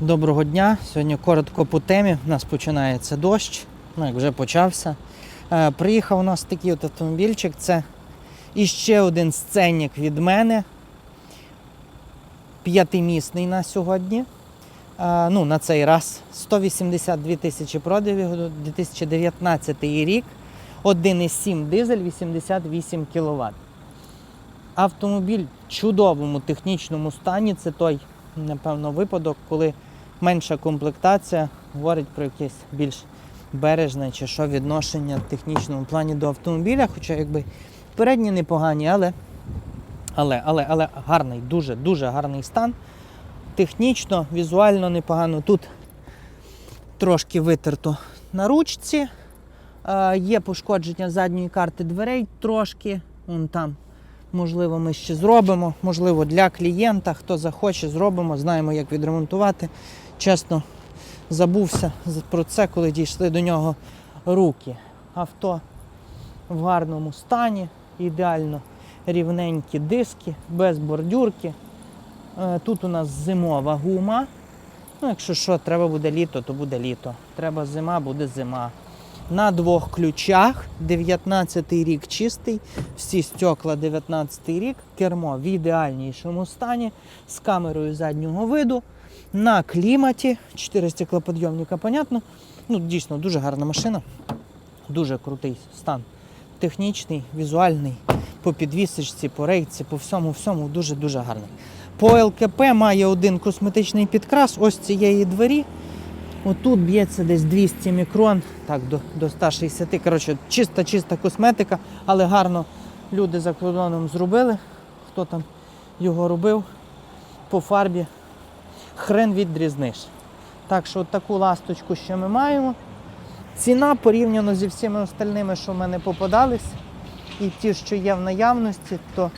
Доброго дня. Сьогодні коротко по темі. У нас починається дощ, ну як вже почався. Е, приїхав у нас такий от автомобільчик. Це іще один сценник від мене. П'ятимісний на сьогодні. Е, ну, на цей раз 182 тисячі продавів, 2019 рік. 1,7 дизель, 88 кВт. Автомобіль в чудовому технічному стані. Це той, напевно, випадок, коли менша комплектація говорить про якесь більш бережне чи що відношення в технічному плані до автомобіля. Хоча якби передні непогані, але, але, але, але гарний, дуже, дуже гарний стан. Технічно, візуально непогано. Тут трошки витерто на ручці. Е, Є пошкодження задньої карти дверей трошки. Вон там. Можливо, ми ще зробимо. Можливо, для клієнта, хто захоче, зробимо. Знаємо, як відремонтувати. Чесно, забувся про це, коли дійшли до нього руки. Авто в гарному стані, ідеально рівненькі диски, без бордюрки. Е, Тут у нас зимова гума. Ну, якщо що, треба буде літо, то буде літо. Треба зима, буде зима. На двох ключах 19 рік чистий, всі стекла 19 рік, кермо в ідеальнішому стані з камерою заднього виду. На кліматі, 4 стеклоподйомника, понятно. Ну, дійсно, дуже гарна машина. Дуже крутий стан. Технічний, візуальний, по підвісочці, по рейці, по всьому, всьому дуже-дуже гарний. По ЛКП має один косметичний підкрас ось цієї двері. Отут б'ється десь 200 мікрон, так, до, до 160. Коротше, чиста-чиста косметика, але гарно люди за кордоном зробили. Хто там його робив по фарбі. Хрен відрізниш. Так що от таку ласточку ще ми маємо. Ціна порівняно зі всіма остальними, що в мене попадались, і ті, що є в наявності, то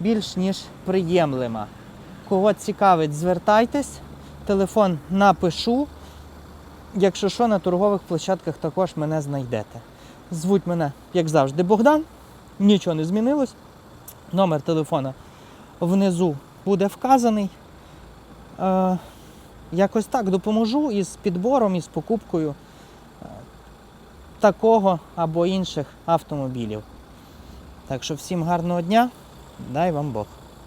більш ніж приємлема. Кого цікавить, звертайтесь. Телефон напишу. Якщо що, на торгових площадках також мене знайдете. Звуть мене, як завжди, Богдан. Нічого не змінилось. Номер телефона внизу буде вказаний. Е, якось так допоможу із підбором, із покупкою е, такого або інших автомобілів. Так що всім гарного дня, дай вам Бог.